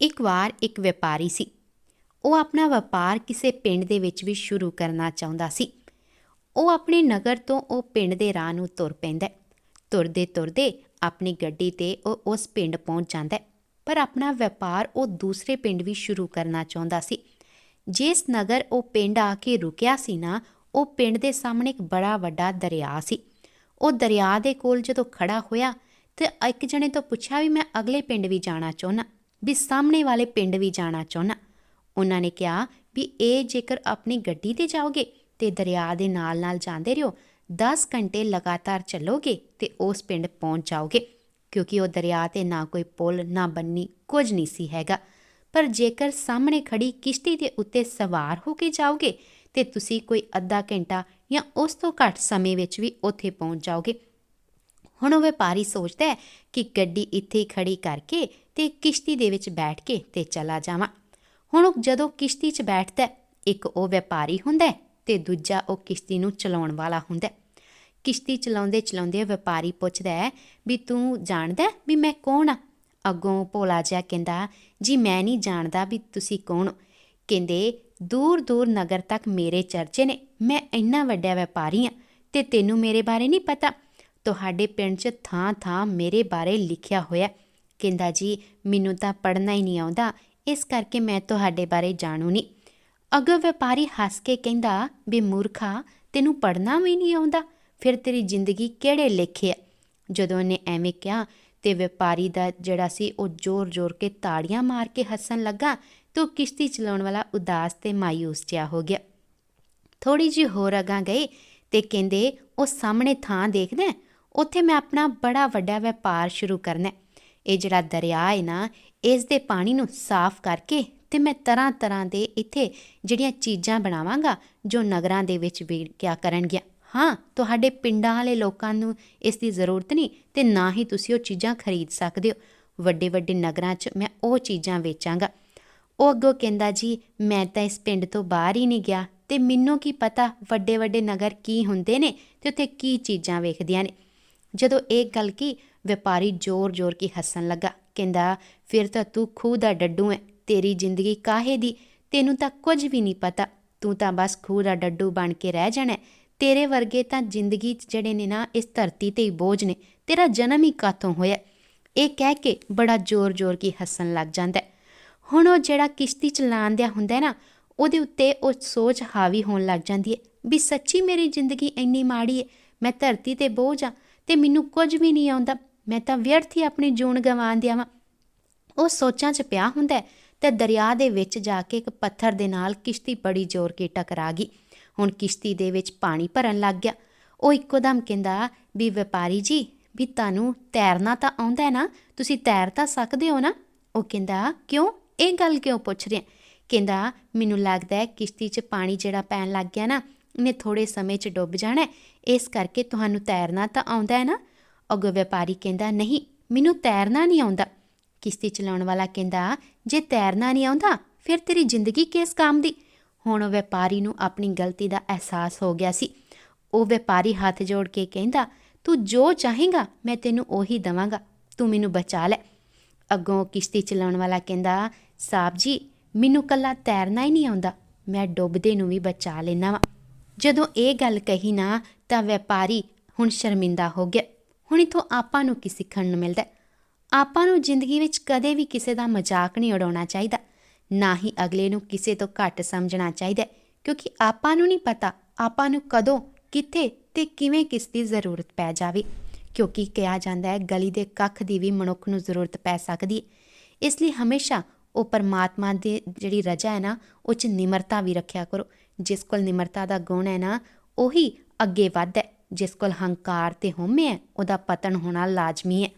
ਇੱਕ ਵਾਰ ਇੱਕ ਵਪਾਰੀ ਸੀ। ਉਹ ਆਪਣਾ ਵਪਾਰ ਕਿਸੇ ਪਿੰਡ ਦੇ ਵਿੱਚ ਵੀ ਸ਼ੁਰੂ ਕਰਨਾ ਚਾਹੁੰਦਾ ਸੀ। ਉਹ ਆਪਣੇ ਨਗਰ ਤੋਂ ਉਹ ਪਿੰਡ ਦੇ ਰਾਹ ਨੂੰ ਤੁਰ ਪੈਂਦਾ ਤੁਰਦੇ ਤੁਰਦੇ ਆਪਣੀ ਗੱਡੀ ਤੇ ਉਹ ਉਸ ਪਿੰਡ ਪਹੁੰਚ ਜਾਂਦਾ ਪਰ ਆਪਣਾ ਵਪਾਰ ਉਹ ਦੂਸਰੇ ਪਿੰਡ ਵੀ ਸ਼ੁਰੂ ਕਰਨਾ ਚਾਹੁੰਦਾ ਸੀ। ਜਿਸ ਨਗਰ ਉਹ ਪਿੰਡ ਆ ਕੇ ਰੁਕਿਆ ਸੀ ਨਾ, ਉਹ ਪਿੰਡ ਦੇ ਸਾਹਮਣੇ ਇੱਕ ਬੜਾ ਵੱਡਾ ਦਰਿਆ ਸੀ। ਉਹ ਦਰਿਆ ਦੇ ਕੋਲ ਜਦੋਂ ਖੜਾ ਹੋਇਆ ਤੇ ਇੱਕ ਜਣੇ ਤੋਂ ਪੁੱਛਿਆ ਵੀ ਮੈਂ ਅਗਲੇ ਪਿੰਡ ਵੀ ਜਾਣਾ ਚਾਹੁੰਦਾ। ਵੀ ਸਾਹਮਣੇ ਵਾਲੇ ਪਿੰਡ ਵੀ ਜਾਣਾ ਚਾਹੁੰਦਾ ਉਹਨਾਂ ਨੇ ਕਿਹਾ ਵੀ ਇਹ ਜੇਕਰ ਆਪਣੀ ਗੱਡੀ ਤੇ ਜਾਓਗੇ ਤੇ ਦਰਿਆ ਦੇ ਨਾਲ-ਨਾਲ ਜਾਂਦੇ ਰਹੋ 10 ਘੰਟੇ ਲਗਾਤਾਰ ਚੱਲੋਗੇ ਤੇ ਉਸ ਪਿੰਡ ਪਹੁੰਚ ਜਾਓਗੇ, ਕਿਉਂਕਿ ਉਹ ਦਰਿਆ ਤੇ ਨਾ ਕੋਈ ਪੁਲ, ਨਾ ਬੰਨੀ ਕੁਝ ਨਹੀਂ ਸੀ ਹੈਗਾ। ਪਰ ਜੇਕਰ ਸਾਹਮਣੇ ਖੜੀ ਕਿਸ਼ਤੀ ਦੇ ਉੱਤੇ ਸਵਾਰ ਹੋ ਕੇ ਜਾਓਗੇ ਤੇ ਤੁਸੀਂ ਕੋਈ ਅੱਧਾ ਘੰਟਾ ਜਾਂ ਉਸ ਤੋਂ ਘੱਟ ਸਮੇਂ ਵਿੱਚ ਵੀ ਉੱਥੇ ਪਹੁੰਚ ਜਾਓਗੇ ਹੁਣ ਉਹ ਵਪਾਰੀ ਸੋਚਦਾ ਹੈ ਕਿ ਗੱਡੀ ਇੱਥੇ ਹੀ ਖੜੀ ਕਰਕੇ ਤੇ ਕਿਸ਼ਤੀ ਦੇ ਵਿੱਚ ਬੈਠ ਕੇ ਤੇ ਚਲਾ ਜਾਵਾਂ। ਹੁਣ ਉਹ ਜਦੋਂ ਕਿਸ਼ਤੀ 'ਚ ਬੈਠਦਾ ਇੱਕ ਉਹ ਵਪਾਰੀ ਹੁੰਦਾ ਹੈ ਤੇ ਦੂਜਾ ਉਹ ਕਿਸ਼ਤੀ ਨੂੰ ਚਲਾਉਣ ਵਾਲਾ ਹੁੰਦਾ ਕਿਸ਼ਤੀ ਚਲਾਉਂਦੇ ਚਲਾਉਂਦੇ ਵਪਾਰੀ ਪੁੱਛਦਾ ਹੈ ਵੀ ਤੂੰ ਜਾਣਦਾ ਵੀ ਮੈਂ ਕੌਣ ਆ ਅੱਗੋਂ ਭੋਲਾ ਜਿਹਾ ਕਹਿੰਦਾ, ਜੀ ਮੈਂ ਨਹੀਂ ਜਾਣਦਾ ਵੀ ਤੁਸੀਂ ਕੌਣ ਹੋ? ਕਹਿੰਦੇ, ਦੂਰ ਦੂਰ ਨਗਰ ਤੱਕ ਮੇਰੇ ਚਰਚੇ ਨੇ। ਮੈਂ ਇੰਨਾ ਵੱਡਾ ਵਪਾਰੀ ਆ ਤੇ ਤੈਨੂੰ ਮੇਰੇ ਬਾਰੇ ਨਹੀਂ ਪਤਾ। ਤੁਹਾਡੇ ਪਿੰਡ 'ਚ ਥਾਂ ਥਾਂ ਮੇਰੇ ਬਾਰੇ ਲਿਖਿਆ ਹੋਇਆ ਕਹਿੰਦਾ, ਜੀ, ਮੈਨੂੰ ਤਾਂ ਪੜ੍ਹਨਾ ਹੀ ਨਹੀਂ ਆਉਂਦਾ। ਇਸ ਕਰਕੇ ਮੈਂ ਤੁਹਾਡੇ ਬਾਰੇ ਜਾਣੂ ਨਹੀਂ। ਅਗਰ ਵਪਾਰੀ ਹੱਸ ਕੇ ਕਹਿੰਦਾ, ਵੀ ਮੂਰਖਾ, ਤੈਨੂੰ ਪੜ੍ਹਨਾ ਵੀ ਨਹੀਂ ਆਉਂਦਾ। ਫਿਰ ਤੇਰੀ ਜ਼ਿੰਦਗੀ ਕਿਹੜੇ ਲੇਖੇ ਆ? ਜਦੋਂ ਉਹਨੇ ਐਵੇਂ ਕਿਹਾ, ਤੇ ਵਪਾਰੀ ਦਾ ਜਿਹੜਾ ਸੀ, ਉਹ ਜ਼ੋਰ-ਜ਼ੋਰ ਕੇ ਤਾੜੀਆਂ ਮਾਰ ਕੇ ਹੱਸਣ ਲੱਗਾ ਤੇ ਉਹ ਕਿਸ਼ਤੀ ਚਲਾਉਣ ਵਾਲਾ ਉਦਾਸ ਤੇ ਮਾਇੂਸ ਜਿਹਾ ਹੋ ਗਿਆ। ਥੋੜੀ ਜਿਹੀ ਹੋਰ ਅਗਾਂ ਗਏ ਤੇ ਕਹਿੰਦੇ, ਉਹ ਸਾਹਮਣੇ ਥਾਂ ਦੇਖਦਾ ਉੱਥੇ ਮੈਂ ਆਪਣਾ ਬੜਾ ਵੱਡਾ ਵਪਾਰ ਸ਼ੁਰੂ ਕਰਨਾ ਹੈ। ਇਹ ਜਿਹੜਾ ਦਰਿਆ ਹੈ ਨਾ, ਇਸ ਦੇ ਪਾਣੀ ਨੂੰ ਸਾਫ਼ ਕਰਕੇ ਤੇ ਮੈਂ ਤਰ੍ਹਾਂ ਤਰ੍ਹਾਂ ਦੇ ਇੱਥੇ ਜਿਹੜੀਆਂ ਚੀਜ਼ਾਂ ਬਣਾਵਾਂਗਾ, ਜੋ ਨਗਰਾਂ ਦੇ ਵਿੱਚ ਵਿਕਿਆ ਕਰਨਗੀਆਂ। ਹਾਂ, ਤੁਹਾਡੇ ਪਿੰਡਾਂ ਵਾਲੇ ਲੋਕਾਂ ਨੂੰ ਇਸ ਦੀ ਜ਼ਰੂਰਤ ਨਹੀਂ ਤੇ ਨਾ ਹੀ ਤੁਸੀਂ ਉਹ ਚੀਜ਼ਾਂ ਖਰੀਦ ਸਕਦੇ ਹੋ। ਵੱਡੇ ਵੱਡੇ ਨਗਰਾਂ 'ਚ ਮੈਂ ਉਹ ਚੀਜ਼ਾਂ ਵੇਚਾਂਗਾ। ਉਹ ਅੱਗੋਂ ਕਹਿੰਦਾ ਜੀ, ਮੈਂ ਤਾਂ ਇਸ ਪਿੰਡ ਤੋਂ ਬਾਹਰ ਹੀ ਨਹੀਂ ਗਿਆ ਤੇ ਮੈਨੂੰ ਕੀ ਪਤਾ ਵੱਡੇ ਵੱਡੇ ਨਗਰ ਕੀ ਹੁੰਦੇ ਨੇ ਤੇ ਉੱਥੇ ਕੀ ਚੀਜ਼ਾਂ ਵੇਖਦੀਆਂ ਨੇ। ਜਦੋਂ ਇਹ ਗੱਲ ਕੀ ਵਪਾਰੀ ਜ਼ੋਰ-ਜ਼ੋਰ ਕੀ ਹੱਸਣ ਲੱਗਾ। ਕਹਿੰਦਾ, ਫਿਰ ਤਾਂ ਤੂੰ ਖੂਹ ਦਾ ਡੱਡੂ ਹੈ ਤੇਰੀ ਜ਼ਿੰਦਗੀ ਕਾਹੇ ਦੀ? ਤੈਨੂੰ ਤਾਂ ਕੁਝ ਵੀ ਨਹੀਂ ਪਤਾ। ਤੂੰ ਤਾਂ ਬਸ ਖੂਹ ਦਾ ਡੱਡੂ ਬਣ ਕੇ ਰਹਿ ਜਾਣਾ ਤੇਰੇ ਵਰਗੇ ਤਾਂ ਜ਼ਿੰਦਗੀ 'ਚ ਜਿਹੜੇ ਨੇ ਨਾ, ਇਸ ਧਰਤੀ ਤੇ ਹੀ ਬੋਝ ਨੇ। ਤੇਰਾ ਜਨਮ ਹੀ ਕਾਤੋਂ ਹੋਇਆ ਇਹ ਕਹਿ ਕੇ ਬੜਾ ਜ਼ੋਰ-ਜ਼ੋਰ ਕੀ ਹੱਸਣ ਲੱਗ ਜਾਂਦਾ ਹੁਣ ਉਹ ਜਿਹੜਾ ਕਿਸ਼ਤੀ ਚਲਾਉਣ ਦਿਆ ਹੁੰਦਾ ਨਾ, ਉਹਦੇ ਉੱਤੇ ਉਹ ਸੋਚ ਹਾਵੀ ਹੋਣ ਲੱਗ ਜਾਂਦੀ ਹੈ ਵੀ ਸੱਚੀ ਮੇਰੀ ਜ਼ਿੰਦਗੀ ਇੰਨੀ ਮਾੜੀ ਹੈ ਮੈਂ ਧਰਤੀ ਤੇ ਬੋਝ ਆ। ਤੇ ਮੈਨੂੰ ਕੁਝ ਵੀ ਨਹੀਂ ਆਉਂਦਾ। ਮੈਂ ਤਾਂ ਵਿਅਰਥ ਹੀ ਆਪਣੀ ਜੂਨ ਗਵਾਉਣ ਦਿਆਵਾਂ ਉਹ ਸੋਚਾਂ 'ਚ ਪਿਆ ਹੁੰਦਾ ਹੈ ਤੇ ਦਰਿਆ ਦੇ ਵਿੱਚ ਜਾ ਕੇ ਇੱਕ ਪੱਥਰ ਦੇ ਨਾਲ ਕਿਸ਼ਤੀ ਬੜੀ ਜ਼ੋਰ ਕੇ ਟਕਰਾ ਗਈ। ਹੁਣ ਕਿਸ਼ਤੀ ਦੇ ਵਿੱਚ ਪਾਣੀ ਭਰਨ ਲੱਗ ਗਿਆ। ਉਹ ਇੱਕੋ ਦਮ ਕਹਿੰਦਾ, ਵੀ ਵਪਾਰੀ ਜੀ, ਵੀ ਤੁਹਾਨੂੰ ਤੈਰਨਾ ਤਾਂ ਆਉਂਦਾ ਹੈ ਨਾ? ਤੁਸੀਂ ਤੈਰ ਤਾਂ ਸਕਦੇ ਹੋ ਨਾ? ਉਹ ਕਹਿੰਦਾ, ਕਿਉਂ? ਇਹ ਗੱਲ ਕਿਉਂ ਪੁੱਛ ਰਿਹਾ? ਕਹਿੰਦਾ, ਮੈਨੂੰ ਲੱਗਦਾ ਹੈ ਕਿਸ਼ਤੀ 'ਚ ਪਾਣੀ ਜਿਹੜਾ ਪੈਣ ਲੱਗ ਗਿਆ ਨਾ ਇਹਨੇ ਥੋੜੇ ਸਮੇਂ 'ਚ ਡੁੱਬ ਜਾਣਾ ਇਸ ਕਰਕੇ ਤੁਹਾਨੂੰ ਤੈਰਨਾ ਤਾਂ ਆਉਂਦਾ ਹੈ ਨਾ? ਅੱਗੋਂ ਵਪਾਰੀ ਕਹਿੰਦਾ, ਨਹੀਂ, ਮੈਨੂੰ ਤੈਰਨਾ ਨਹੀਂ ਆਉਂਦਾ। ਕਿਸ਼ਤੀ ਚਲਾਉਣ ਵਾਲਾ ਕਹਿੰਦਾ, ਜੇ ਤੈਰਨਾ ਨਹੀਂ ਆਉਂਦਾ, ਫਿਰ ਤੇਰੀ ਜ਼ਿੰਦਗੀ ਕਿਸ ਕੰਮ ਦੀ? ਹੁਣ ਉਹ ਵਪਾਰੀ ਨੂੰ ਆਪਣੀ ਗਲਤੀ ਦਾ ਅਹਿਸਾਸ ਹੋ ਗਿਆ ਸੀ। ਉਹ ਵਪਾਰੀ ਹੱਥ ਜੋੜ ਕੇ ਕਹਿੰਦਾ, ਤੂੰ ਜੋ ਚਾਹੇਗਾ, ਮੈਂ ਤੈਨੂੰ ਉਹੀ ਦਵਾਂਗਾ। ਤੂੰ ਮੈਨੂੰ ਬਚਾ ਲੈ। ਅੱਗੋਂ ਕਿਸ਼ਤੀ ਚਲਾਉਣ ਵਾਲਾ ਕਹਿੰਦਾ ਸਾਹਿਬ ਜੀ, ਮੈਨੂੰ ਕੱਲਾ ਤੈਰਨਾ ਹੀ ਨਹੀਂ ਆਉਂਦਾ। ਮੈਂ ਡੁੱਬਦੇ ਨੂੰ ਵੀ ਬਚਾ ਲੈਣਾ ਵਾ। ਜਦੋਂ ਇਹ ਗੱਲ ਕਹੀ ਨਾ, ਤਾਂ ਵਪਾਰੀ ਹੁਣ ਸ਼ਰਮਿੰਦਾ ਹੋ ਗਿਆ। ਹੁਣ ਇਥੋਂ ਆਪਾਂ ਨੂੰ ਕੀ ਸਿੱਖਣ ਨੂੰ ਮਿਲਦਾ ਆਪਾਂ ਨੂੰ ਜ਼ਿੰਦਗੀ ਵਿੱਚ ਕਦੇ ਵੀ ਕਿਸੇ ਦਾ ਮਜ਼ਾਕ ਨਹੀਂ ਉਡਾਉਣਾ ਚਾਹੀਦਾ। ਨਾ ਹੀ ਅਗਲੇ ਨੂੰ ਕਿਸੇ ਤੋਂ ਘੱਟ ਸਮਝਣਾ ਚਾਹੀਦਾ ਕਿਉਂਕਿ ਆਪਾਂ ਨੂੰ ਨਹੀਂ ਪਤਾ ਆਪਾਂ ਨੂੰ ਕਦੋਂ, ਕਿੱਥੇ ਤੇ ਕਿਵੇਂ ਕਿਸ ਦੀ ਜ਼ਰੂਰਤ ਪੈ ਜਾਵੇ। ਕਿਉਂਕਿ ਕਿਹਾ ਜਾਂਦਾ ਹੈ, ਗਲੀ ਦੇ ਕੱਖ ਦੀ ਵੀ ਮਨੁੱਖ ਨੂੰ ਜ਼ਰੂਰਤ ਪੈ ਸਕਦੀ ਹੈ। ਇਸ ਲਈ ਹਮੇਸ਼ਾ ਉਹ ਪਰਮਾਤਮਾ ਦੀ ਜਿਹੜੀ ਰਜਾ ਹੈ ਨਾ, ਉਹ ਚ ਨਿਮਰਤਾ ਵੀ ਰੱਖਿਆ ਕਰੋ। ਜਿਸ ਕੋਲ ਨਿਮਰਤਾ ਦਾ ਗੁਣ ਹੈ ਨਾ, ਉਹੀ ਅੱਗੇ ਵੱਧਦਾ ਹੈ। ਜਿਸ ਕੋਲ ਹੰਕਾਰ ਤੇ ਹਉਮੈ ਹੈ, ਉਹਦਾ ਪਤਨ ਹੋਣਾ ਲਾਜ਼ਮੀ ਹੈ।